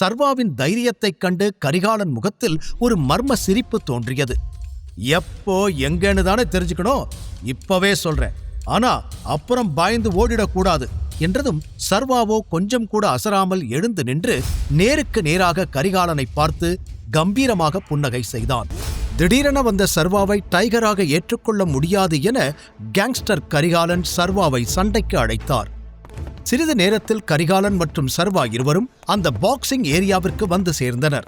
சர்வாவின் தைரியத்தைக் கண்டு கரிகாலன் முகத்தில் ஒரு மர்ம சிரிப்பு தோன்றியது. எப்போ எங்கன்னு தானே தெரிஞ்சுக்கணும். இப்பவே சொல்றேன். ஆனா அப்புறம் பயந்து ஓடிடக்கூடாது என்றதும் சர்வாவோ கொஞ்சம் கூட அசராமல் எழுந்து நின்று நேருக்கு நேராக கரிகாலனை பார்த்து கம்பீரமாக புன்னகை செய்தான். திடீரென வந்த சர்வாவை டைகராக ஏற்றுக்கொள்ள முடியாது என கேங்ஸ்டர் கரிகாலன் சர்வாவை சண்டைக்கு அழைத்தார். சிறிது நேரத்தில் கரிகாலன் மற்றும் சர்வா இருவரும் அந்த பாக்ஸிங் ஏரியாவிற்கு வந்து சேர்ந்தனர்.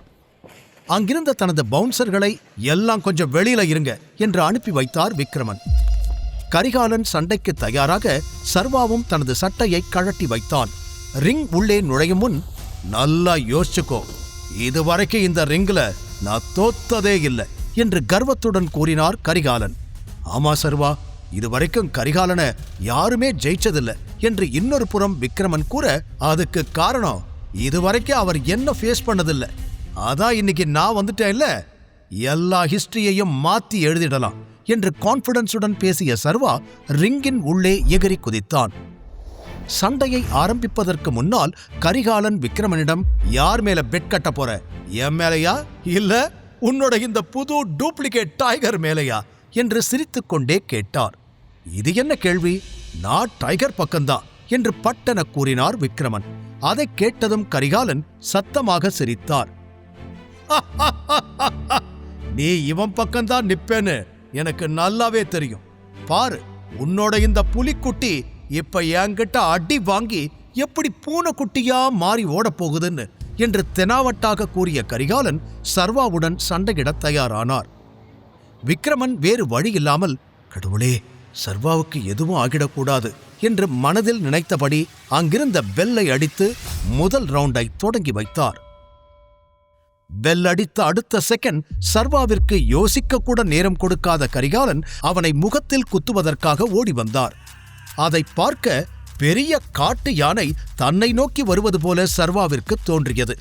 அங்கிருந்த தனது பவுன்சர்களை எல்லாம் கொஞ்சம் வெளியில இருங்க என்று அனுப்பி வைத்தார் விக்ரமன். கரிகாலன் சண்டைக்கு தயாராக சர்வாவும் தனது சட்டையை கழட்டி வைத்தான். ரிங் உள்ளே நுழையும் முன் நல்லா யோசிச்சுக்கோ. இதுவரைக்கும் இந்த ரிங்ல நான் தோத்ததே இல்லை என்று கர்வத்துடன் கூறினார் கரிகாலன். ஆமா சர்வா இதுவரைக்கும் கரிகாலனை யாருமே ஜெயிச்சதில்லை. என்று இன்னொரு புறம் விக்ரமன் கூற அதுக்கு காரணம் இதுவரைக்கும் அவர் என்ன ஃபேஸ் பண்ணதில்ல. அதான் இன்னைக்கு நான் வந்துட்டேன்ல. எல்லா ஹிஸ்டரியையும் மாத்தி எழுதிடலாம் என்று கான்பிடன்ஸுடன் பேசிய சர்வா ரிங்கின் உள்ளே எகிரி குதித்தான். சண்டையை ஆரம்பிப்பதற்கு முன்னால் கரிகாலன் விக்ரமனிடம் யார் மேல பெட் கட்ட போற? என் மேலையா? இல்ல உன்னோட இந்த புது டூப்ளிகேட் டைகர் மேலையா? என்று சிரித்துக்கொண்டே கேட்டார். இது என்ன கேள்வி? நான் டைகர் பக்கம்தான் என்று பட்டன கூறினார் விக்ரமன். அதைக் கேட்டதும் கரிகாலன் சத்தமாக சிரித்தார். நீ இவன் பக்கம்தான் நிப்பேன்னு எனக்கு நல்லாவே தெரியும். பாரு உன்னோட இந்த புலிக்குட்டி இப்ப என்கிட்ட அடி வாங்கி எப்படி பூனைக்குட்டியா மாறி ஓடப் போகுதுன்னு என்று தெனாவட்டாக கூறிய கரிகாலன் சர்வாவுடன் சண்டையிடத் தயாரானார். விக்ரமன் வேறு வழி இல்லாமல் கடவுளே சர்வாவுக்கு எதுவும் ஆகிடக்கூடாது என்று மனதில் நினைத்தபடி அங்கிருந்த பெல்லை அடித்து முதல் ரவுண்டை தொடங்கி வைத்தார். பெல் அடித்த அடுத்த செகண்ட் சர்வாவிற்கு யோசிக்க கூட நேரம் கொடுக்காத கரிகாலன் அவனை முகத்தில் குத்துவதற்காக ஓடி வந்தார். அதை பார்க்க பெரிய காட்டு யானை தன்னை நோக்கி வருவது போல சர்வாவிற்கு தோன்றியது.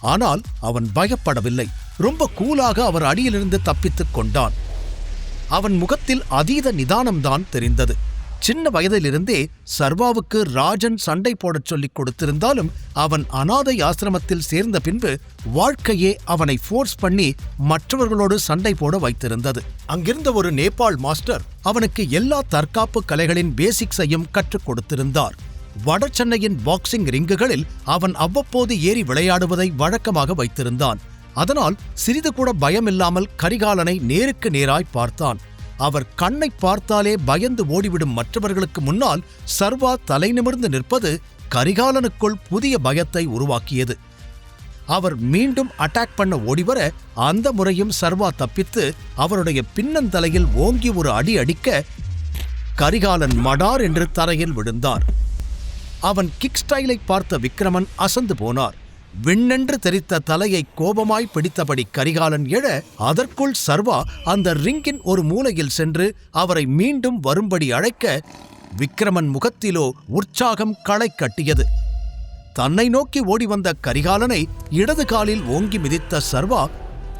ஆனால் அவன் பயப்படவில்லை. ரொம்ப கூலாக அவர் அடியிலிருந்து தப்பித்துக் கொண்டான். அவன் முகத்தில் அதீத நிதானம்தான் தெரிந்தது. சின்ன வயதிலிருந்தே சர்வாவுக்கு ராஜன் சண்டை போடச் சொல்லிக் கொடுத்திருந்தாலும் அவன் அனாதை ஆசிரமத்தில் சேர்ந்த பின்பு வாழ்க்கையே அவனை ஃபோர்ஸ் பண்ணி மற்றவர்களோடு சண்டை போட வைத்திருந்தது. அங்கிருந்த ஒரு நேபாள் மாஸ்டர் அவனுக்கு எல்லா தற்காப்பு கலைகளின் பேசிக்ஸையும் கற்றுக் கொடுத்திருந்தார். வடசென்னையின் பாக்ஸிங் ரிங்குகளில் அவன் அவ்வப்போது ஏறி விளையாடுவதை வழக்கமாக வைத்திருந்தான். அதனால் சிறிது கூட பயமில்லாமல் கரிகாலனை நேருக்கு நேராய் பார்த்தான். அவர் கண்ணை பார்த்தாலே பயந்து ஓடிவிடும் மற்றவர்களுக்கு முன்னால் சர்வா தலை நிமிர்ந்து நிற்பது கரிகாலனுக்குள் புதிய பயத்தை உருவாக்கியது. அவர் மீண்டும் அட்டாக் பண்ண ஓடிவர அந்த முறையும் சர்வா தப்பித்து அவருடைய பின்னந்தலையில் ஓங்கி ஒரு அடி அடிக்க கரிகாலன் மடார் என்று தரையில் விழுந்தார். அவன் கிக் ஸ்டைலை பார்த்த விக்ரமன் அசந்து போனார். விண்ணென்று தெரித்த தலையை கோபமாய் பிடித்தபடி கரிகாலன் எழ அதற்குள் சர்வா அந்த ரிங்கின் ஒரு மூலையில் சென்று அவரை மீண்டும் வரும்படி அழைக்க விக்ரமன் முகத்திலோ உற்சாகம் களை கட்டியது. தன்னை நோக்கி ஓடி வந்த கரிகாலனை இடது காலில் ஓங்கி மிதித்த சர்வா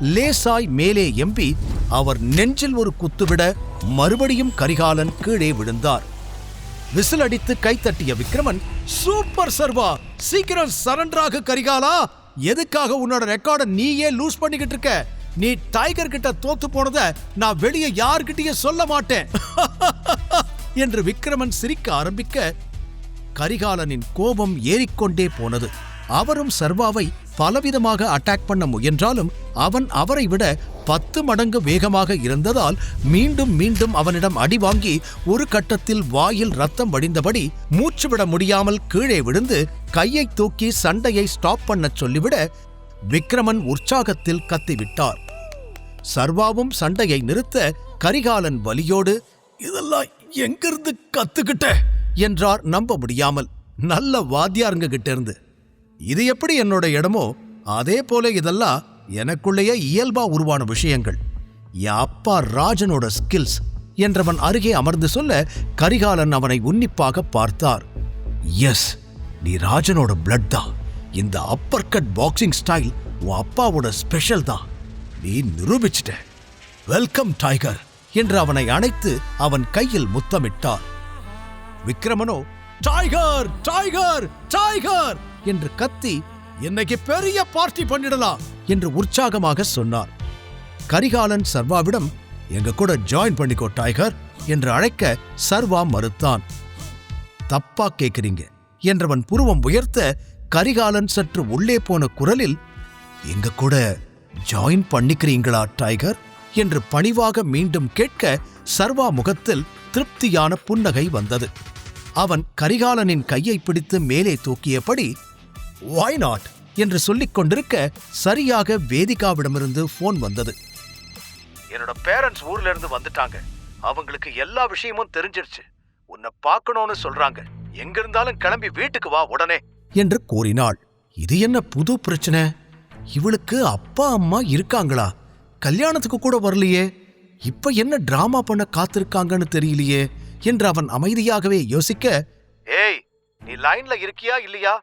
லேசாய் மேலே எம்பி அவர் நெஞ்சில் ஒரு குத்துவிட மறுபடியும் கரிகாலன் கீழே விழுந்தார். விசில் அடித்து கைத்தட்டிய விக்ரமன் சூப்பர் சர்வா! சீக்கிரம் சரண்டராக கரிகாலா! எதுக்காக உன்னோட ரெக்கார்டை நீயே லூஸ் பண்ணிக்கிட்டு இருக்க? நீ டைகர் கிட்ட தோத்து போனத நான் வெளியே யார்கிட்டயே சொல்ல மாட்டேன். என்று விக்ரமன் சிரிக்க ஆரம்பிக்க கரிகாலனின் கோபம் ஏறிக்கொண்டே போனது. அவரும் சர்வாவை பலவிதமாக அட்டாக் பண்ண முயன்றாலும் அவன் அவரை விட பத்து மடங்கு வேகமாக இருந்ததால் மீண்டும் மீண்டும் அவனிடம் அடி வாங்கி ஒரு கட்டத்தில் வாயில் ரத்தம் வடிந்தபடி மூச்சுவிட முடியாமல் கீழே விழுந்து கையை தூக்கி சண்டையை ஸ்டாப் பண்ணச் சொல்லிவிட விக்ரமன் உற்சாகத்தில் கத்திவிட்டார். சர்வாவும் சண்டையை நிறுத்த கரிகாலன் வலியோடு இதெல்லாம் எங்கிருந்து கத்துக்கிட்ட? என்றார் நம்ப முடியாமல் நல்ல வாத்தியாருங்க கிட்ட இருந்து இது எப்படி என்னோட இடமோ? அதே போல இதெல்லாம் எனக்குள்ளேயே இயல்பா உருவான விஷயங்கள். என் அப்பா ராஜனோட ஸ்கில்ஸ் என்றவன் அருகே அமர்ந்து சொல்ல கரிகாலன் அவனை உன்னிப்பாக பார்த்தார். எஸ் நீ ராஜனோட பிளட் தான். இந்த அப்பர் கட் பாக்ஸிங் ஸ்டைல் உன் அப்பாவோட ஸ்பெஷல் தான். நீ நிரூபிச்சிட்ட. வெல்கம் டைகர் என்று அவனை அணைத்து அவன் கையில் முத்தமிட்டார். விக்ரமனோ டைகர் டைகர் டைகர் என்று கத்தி இன்னைக்கு பெரிய பார்ட்டி பண்ணிடலாம் என்று உற்சாகமாக சொன்னார். கரிகாலன் சர்வாவிடம் எங்க கூட ஜாயின் பண்ணிக்கோ டைகர் என்று அழைக்க சர்வா மறுத்தான். தப்பா கேக்குறீங்க என்றவன் புருவம் உயர்த்த கரிகாலன் சற்று உள்ளே போன குரலில் எங்க கூட ஜாயின் பண்ணிக்கிறீங்களா டைகர் என்று பணிவாக மீண்டும் கேட்க சர்வா முகத்தில் திருப்தியான புன்னகை வந்தது. அவன் கரிகாலனின் கையை பிடித்து மேலே தூக்கியபடி வாய் நாட் என்று சொல்லிக் கொண்டிருக்க சரியாக வேதிகாவிடமிருந்து போன் வந்தது. என்னோட பேரண்ட்ஸ் ஊர்ல இருந்து வந்துட்டாங்க. அவங்களுக்கு எல்லா விஷயமும் தெரிஞ்சிருச்சு. உன்னை பார்க்கணும்னு சொல்றாங்க. எங்க இருந்தாலும் கிளம்பி வீட்டுக்கு வா உடனே. என்று கூறினாள். இது என்ன புது பிரச்சனை? இவளுக்கு அப்பா அம்மா இருக்காங்களா? கல்யாணத்துக்கு கூட வரலையே. இப்ப என்ன டிராமா பண்ண காத்திருக்காங்கன்னு தெரியலையே. என்று அவன் அமைதியாகவே யோசிக்க ஏய் நீ லைன்ல இருக்கியா இல்லையா?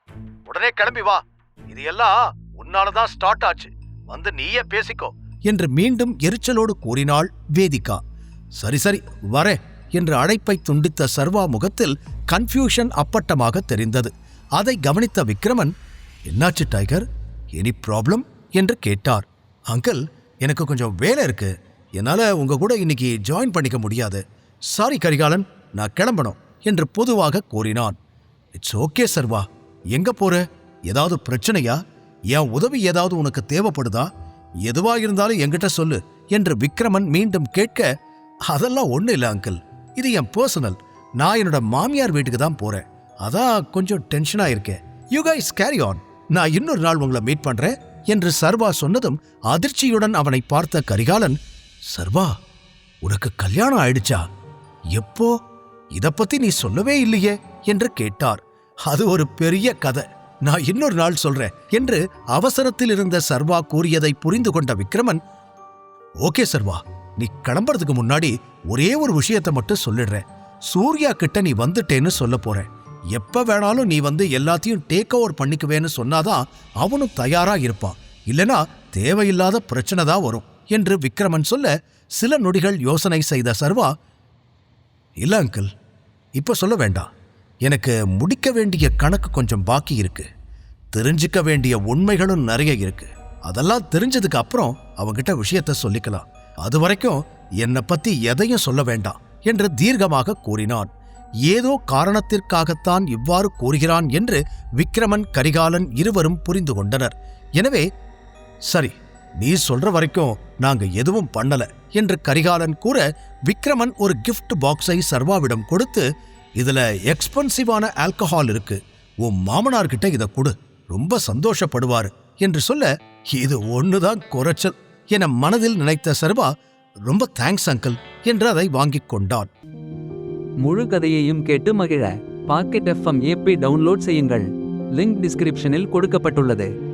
உடனே கிளம்பி வா. இது எல்லாம் உன்னாலதான் ஸ்டார்ட் ஆச்சு. வந்து நீயே பேசிக்கோ. என்று மீண்டும் எரிச்சலோடு கூறினாள் வேதிகா. சரி சரி வரே என்று அழைப்பை துண்டித்த சர்வா முகத்தில் கன்ஃபியூஷன் அப்பட்டமாக தெரிந்தது. அதை கவனித்த விக்ரமன் என்னாச்சு டைகர் எனி ப்ராப்ளம் என்று கேட்டார். அங்கிள் எனக்கு கொஞ்சம் வேலை இருக்கு. என்னால் உங்க கூட இன்னைக்கு ஜாயின் பண்ணிக்க முடியாது. சாரி கரிகாலன் நான் கிளம்பணும் என்று பொதுவாக கூறினான். It's okay Sarva. எங்க போற? ஏதாவது பிரச்சனையா? என் உதவி ஏதாவது உனக்கு தேவைப்படுதா? எதுவா இருந்தாலும் என்கிட்ட சொல்லு என்று விக்ரமன் மீண்டும் கேட்க அதெல்லாம் ஒன்றும் இல்ல அங்கிள் இது என் பர்சனல் நான் என்னோட மாமியார் வீட்டுக்கு தான் போறேன். அதான் கொஞ்சம் டென்ஷனாக இருக்கேன் யூ கைஸ் கேரி ஆன் நான் இன்னொரு நாள் உங்களை மீட் பண்றேன் என்று சர்வா சொன்னதும் அதிர்ச்சியுடன் அவனை பார்த்த கரிகாலன் சர்வா உனக்கு கல்யாணம் ஆயிடுச்சா? எப்போ? இத பத்தி நீ சொல்லவே இல்லையே என்று கேட்டார். அது ஒரு பெரிய கதை. நான் இன்னொரு நாள் சொல்றேன் என்று அவசரத்தில் இருந்த சர்வா கூறியதை புரிந்து கொண்ட விக்ரமன் ஓகே சர்வா நீ கிளம்புறதுக்கு முன்னாடி ஒரே ஒரு விஷயத்தை மட்டும் சொல்லிடுறேன் சூர்யா கிட்ட நீ வந்துட்டேன்னு சொல்ல போறேன் எப்ப வேணாலும் நீ வந்து எல்லாத்தையும் டேக் ஓவர் பண்ணிக்குவேன்னு சொன்னாதான் அவனும் தயாரா இருப்பான். இல்லனா தேவையில்லாத பிரச்சனை தான் வரும் என்று விக்ரமன் சொல்ல சில நொடிகள் யோசனை செய்த சர்வா இல்ல அங்கிள் இப்ப சொல்ல வேண்டாம். எனக்கு முடிக்க வேண்டிய கணக்கு கொஞ்சம் பாக்கி இருக்கு. தெரிஞ்சுக்க வேண்டிய உண்மைகளும் நிறைய இருக்கு. அதெல்லாம் தெரிஞ்சதுக்கு அப்புறம் அவங்கிட்ட விஷயத்த சொல்லிக்கலாம். அது வரைக்கும் என்னை பத்தி எதையும் சொல்ல வேண்டாம் என்று தீர்க்கமாக கூறினான். ஏதோ காரணத்திற்காகத்தான் இவ்வாறு கூறுகிறான் என்று விக்ரமன் கரிகாலன் இருவரும் புரிந்து கொண்டனர். எனவே சரி நீ சொல்ற வரைக்கும் நாங்க எதுவும் பண்ணல என்று கரிகாலன் கூற விக்ரமன் ஒரு கிஃப்ட் பாக்ஸை சர்வாவிடம் கொடுத்து இதுல எக்ஸ்பென்சிவான ஆல்கஹால் இருக்கு. உன் மாமனார்கிட்ட இதை கொடு. ரொம்ப சந்தோஷப்படுவாரு. என்று சொல்ல இது ஒண்ணுதான் குறைச்சல். என மனதில் நினைத்த சர்வா ரொம்ப தேங்க்ஸ் அங்கிள் என்று அதை வாங்கிக் கொண்டான். முழு கதையையும் கேட்டு மகிழ. பாக்கெட் எஃப்எம் ஏபி டவுன்லோட் செய்யுங்கள். லிங்க் டிஸ்கிரிப்ஷனில் கொடுக்கப்பட்டுள்ளது.